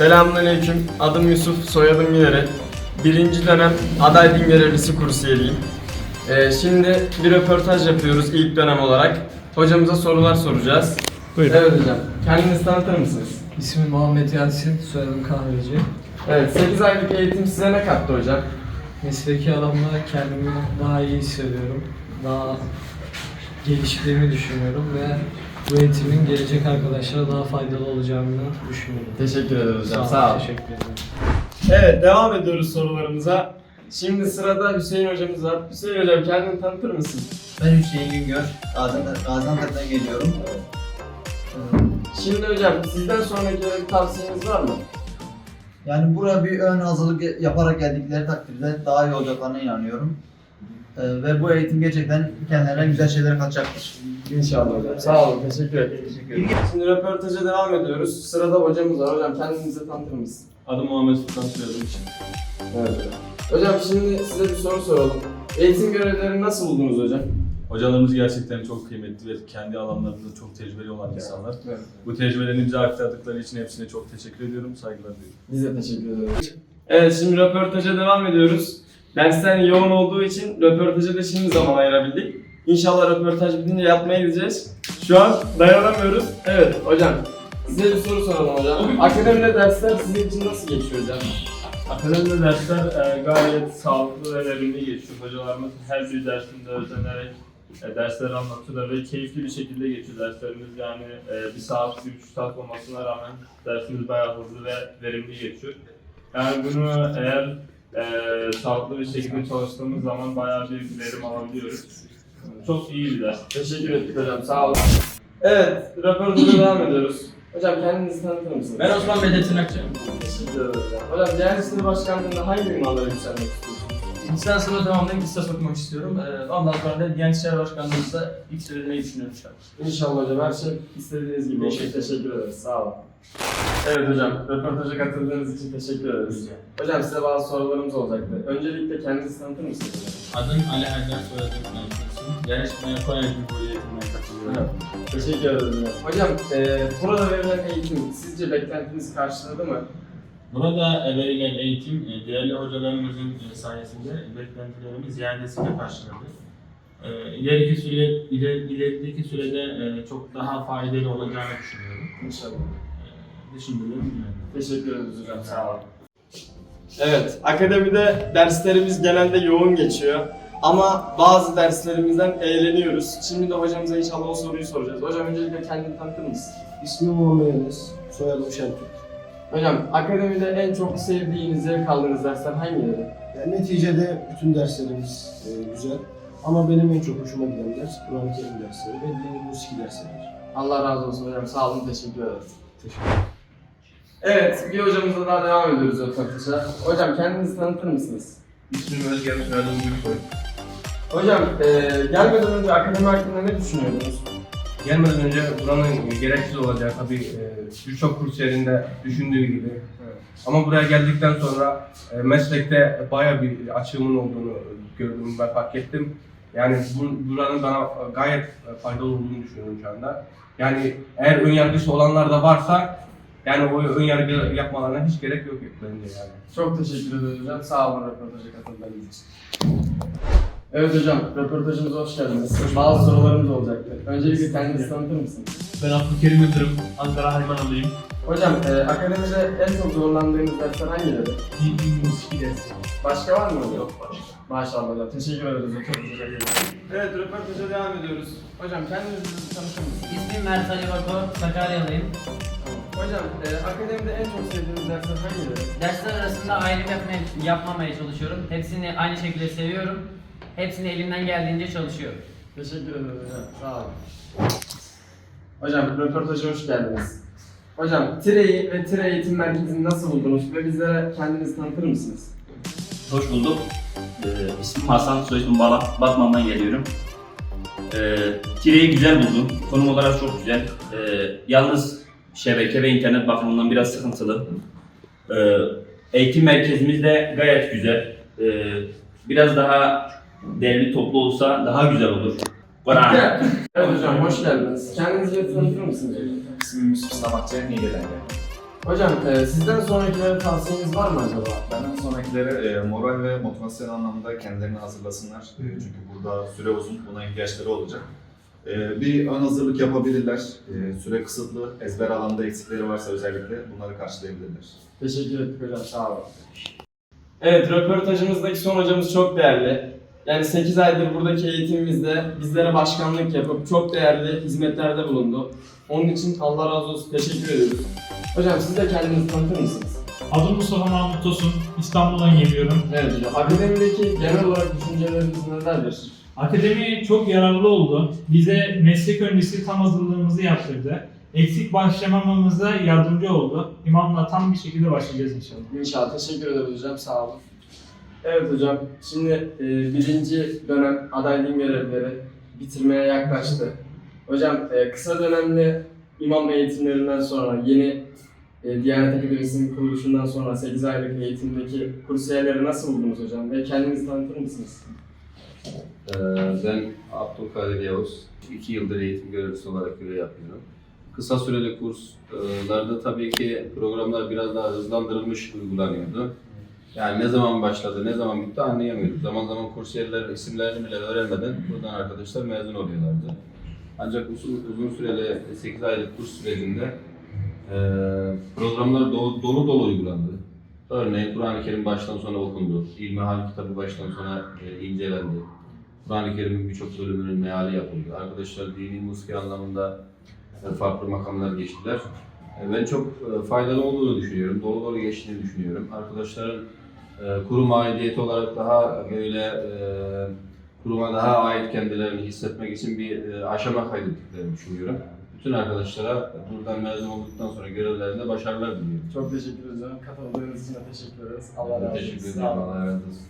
Selamünaleyküm. Adım Yusuf, soyadım Minere. Birinci dönem aday din görevlisi kursiyeriyim. Ee, şimdi bir röportaj yapıyoruz ilk dönem olarak. Hocamıza sorular soracağız. Buyurun. Evet hocam. Kendinizi tanıtır mısınız? İsmim Muhammed Yasin, soyadım Kahveci. Evet, 8 aylık eğitim size ne kattı hocam? Mesleki alanla kendimi daha iyi hissediyorum. Daha geliştiğimi düşünüyorum ve bu eğitimin gelecek arkadaşlara daha faydalı olacağını düşünüyorum. Teşekkür ederiz hocam. Sağ, olun. olun. Teşekkür ederim. Evet, devam ediyoruz sorularımıza. Şimdi sırada Hüseyin hocamız var. Hüseyin hocam kendini tanıtır mısın? Ben Hüseyin Güngör. Gaziantep, Gaziantep'ten geliyorum. Şimdi hocam sizden sonraki bir tavsiyeniz var mı? Yani buraya bir ön hazırlık yaparak geldikleri takdirde daha iyi olacaklarına inanıyorum. Ee, ve bu eğitim gerçekten kendilerine güzel şeyler katacaktır. İnşallah hocam. Sağ olun. Teşekkür ederim. Şimdi röportaja devam ediyoruz. Sırada hocamız var. Hocam kendinizi tanıtır mısın? Adım Muhammed Sultan soyadım için. Evet hocam. Hocam şimdi size bir soru soralım. Eğitim görevlerini nasıl buldunuz hocam? Hocalarımız gerçekten çok kıymetli ve kendi alanlarında çok tecrübeli olan insanlar. Evet. Bu tecrübelerini bize aktardıkları için hepsine çok teşekkür ediyorum, saygılar duyuyorum. Biz de teşekkür ederiz. Evet şimdi röportaja devam ediyoruz. Dersler yoğun olduğu için röportaja da şimdi zaman ayırabildik. İnşallah röportaj bitince yatmaya gideceğiz. Şu an dayanamıyoruz. Evet hocam. Size bir soru soralım hocam. Akademide dersler sizin için nasıl geçiyor hocam? Akademide dersler e, gayet sağlıklı ve verimli geçiyor. Hocalarımız her bir dersinde özenerek e, dersleri anlatıyorlar ve keyifli bir şekilde geçiyor derslerimiz. Yani e, bir saat, bir buçuk saat olmasına rağmen dersimiz bayağı hızlı ve verimli geçiyor. Yani bunu eğer e, sağlıklı bir şekilde çalıştığımız zaman bayağı bir verim alabiliyoruz. Çok iyi bir ders. Teşekkür ettik hocam. Sağ olun. Evet, röportaja devam ediyoruz. Hocam kendinizi tanıtır mısınız? Ben Osman Bedrettin Akça. Teşekkür ederim hocam. Hocam Diyanet İşleri Başkanlığı'nda hangi ünvanlara yükselmek istiyorsunuz? Lisansımı tamamlayıp lisans okumak istiyorum. Ee, ondan sonra da Diyanet İşleri Başkanlığımızda ilk söylemeyi düşünüyorum inşallah. İnşallah hocam her şey istediğiniz gibi olsun. Teşekkür ederiz. Sağ olun. Evet hocam, röportaja katıldığınız için teşekkür ederiz. Hocam size bazı sorularımız olacaktı. Öncelikle kendinizi tanıtır mısınız? Adım Ali Haydar soyadım Melikesin. Yarışmaya Konya Cumhuriyeti eğitimine katılıyorum. Teşekkür ederiz hocam. Hocam, e, burada verilen eğitim sizce beklentinizi karşıladı mı? Burada e, verilen eğitim e, değerli hocalarımızın e, sayesinde beklentilerimi ziyadesiyle karşıladı. İleriki süre, iler, ilerideki sürede çok daha faydalı olacağını düşünüyorum. İnşallah. Düşündüğüm. Teşekkür ederiz hocam. Sağ olun. Evet, akademide derslerimiz genelde yoğun geçiyor. Ama bazı derslerimizden eğleniyoruz. Şimdi de hocamıza inşallah o soruyu soracağız. Hocam öncelikle kendini tanıtır mısın? İsmim Muhammed Enes, soyadım Şentürk. Hocam akademide en çok sevdiğiniz, zevk aldığınız dersler hangileri? Yani neticede bütün derslerimiz e, güzel. Ama benim en çok hoşuma giden ders Kur'an-ı Kerim dersleri ve dini musiki dersleridir. Allah razı olsun hocam. Sağ olun, teşekkür ederiz. Evet, bir hocamızla daha devam ediyoruz röportaja. Hocam kendinizi tanıtır mısınız? İsmim Özgen, Gülkoy. Hocam, eee gelmeden önce akademi hakkında ne düşünüyordunuz? Gelmeden önce buranın gereksiz olacağı tabii e, birçok kurs yerinde düşündüğü gibi. Ama buraya geldikten sonra e, meslekte baya bir açığımın olduğunu gördüm ve fark ettim. Yani bu, buranın bana gayet faydalı olduğunu düşünüyorum şu anda. Yani eğer ön yargısı olanlar da varsa yani o ön yargı yapmalarına hiç gerek yok bence yani. Çok teşekkür ederiz hocam. Sağ olun röportaja katıldığınız için. Evet hocam, röportajımıza hoş geldiniz. Bazı sorularımız olacaktı. Öncelikle kendinizi tanıtır mısınız? Ben Abdülkerim Yıldırım, Ankara Haymanalıyım. Hocam, e, akademide en çok zorlandığınız dersler hangileri? Dini musiki dersi. Başka var mı hocam? Yok başka. Maşallah hocam. Teşekkür ederiz. Çok teşekkür ederim. Evet, röportaja devam ediyoruz. Hocam kendinizi tanıtır mısınız? İsmim Mert Ali Bako, Sakaryalıyım. Hocam, e, akademide en çok sevdiğiniz dersler hangileri? Dersler arasında ayrım yapmaya, yapmamaya çalışıyorum. Hepsini aynı şekilde seviyorum. Hepsini elimden geldiğince çalışıyorum. Teşekkür ederim hocam. Sağ olun. Hocam röportaja hoş geldiniz. Hocam TİRE'yi ve TİRE Eğitim Merkezi'ni nasıl buldunuz ve bizlere kendinizi tanıtır mısınız? Hoş bulduk. Ee, ismim Hasan, soyisim Bala. Batman'dan geliyorum. Ee, Tire'yi güzel buldum. Konum olarak çok güzel. Ee, yalnız şebeke ve internet bakımından biraz sıkıntılı. Ee, eğitim merkezimiz de gayet güzel. Ee, biraz daha değerli toplu olsa daha güzel olur. Kur'an. Evet hocam hoş geldiniz. Kendinizi tanıtır mısınız? İsmim Yusuf Samatçı, Niğde'den geldim. Hocam e, sizden sonrakilere tavsiyeniz var mı acaba? Benden sonrakilere e, moral ve motivasyon anlamında kendilerini hazırlasınlar. E, çünkü burada süre uzun, buna ihtiyaçları olacak. E, bir ön hazırlık yapabilirler. E, süre kısıtlı, ezber alanda eksikleri varsa özellikle bunları karşılayabilirler. Teşekkür ettik hocam, sağ olun. Evet, röportajımızdaki son hocamız çok değerli. Yani 8 aydır buradaki eğitimimizde bizlere başkanlık yapıp çok değerli hizmetlerde bulundu. Onun için Allah razı olsun, teşekkür ediyoruz. Hocam siz de kendinizi tanıtır mısınız? Adım Mustafa Mahmut Tosun. İstanbul'dan geliyorum. Evet hocam, akademideki genel olarak düşünceleriniz nelerdir? Akademi çok yararlı oldu. Bize meslek öncesi tam hazırlığımızı yaptırdı. Eksik başlamamamıza yardımcı oldu. İmamla tam bir şekilde başlayacağız inşallah. İnşallah, teşekkür ederiz hocam, sağ olun. Evet hocam, şimdi e, birinci dönem adaylığın görevleri bitirmeye yaklaştı. Hocam e, kısa dönemli imam eğitimlerinden sonra yeni e, Diyanet Akademisi'nin kuruluşundan sonra 8 aylık eğitimdeki kursiyerleri nasıl buldunuz hocam ve kendinizi tanıtır mısınız? Ee, Ben Abdülkadir Yavuz. İki yıldır eğitim görevlisi olarak görev yapıyorum. Kısa süreli kurslarda tabii ki programlar biraz daha hızlandırılmış uygulanıyordu. Yani ne zaman başladı, ne zaman bitti anlayamıyorduk. Zaman zaman kursiyerler isimlerini bile öğrenmeden buradan arkadaşlar mezun oluyorlardı. Ancak uzun, uzun süreli 8 aylık kurs sürecinde e, programlar dolu dolu, dolu uygulandı. Örneğin Kur'an-ı Kerim baştan sona okundu. İlmihal kitabı baştan sona e, incelendi. Kur'an-ı Kerim'in birçok bölümünün meali yapıldı. Arkadaşlar dini musiki anlamında e, farklı makamlar geçtiler. E, Ben çok e, faydalı olduğunu düşünüyorum. Dolu dolu geçtiğini düşünüyorum. Arkadaşların kurum aidiyeti olarak daha böyle e, kuruma daha ait kendilerini hissetmek için bir e, aşama kaydettiklerini düşünüyorum. Bütün arkadaşlara buradan mezun olduktan sonra görevlerinde başarılar diliyorum. Çok teşekkür ederim. Katıldığınız için teşekkür ederiz. Allah razı olsun. Teşekkür ederim. Allah razı olsun.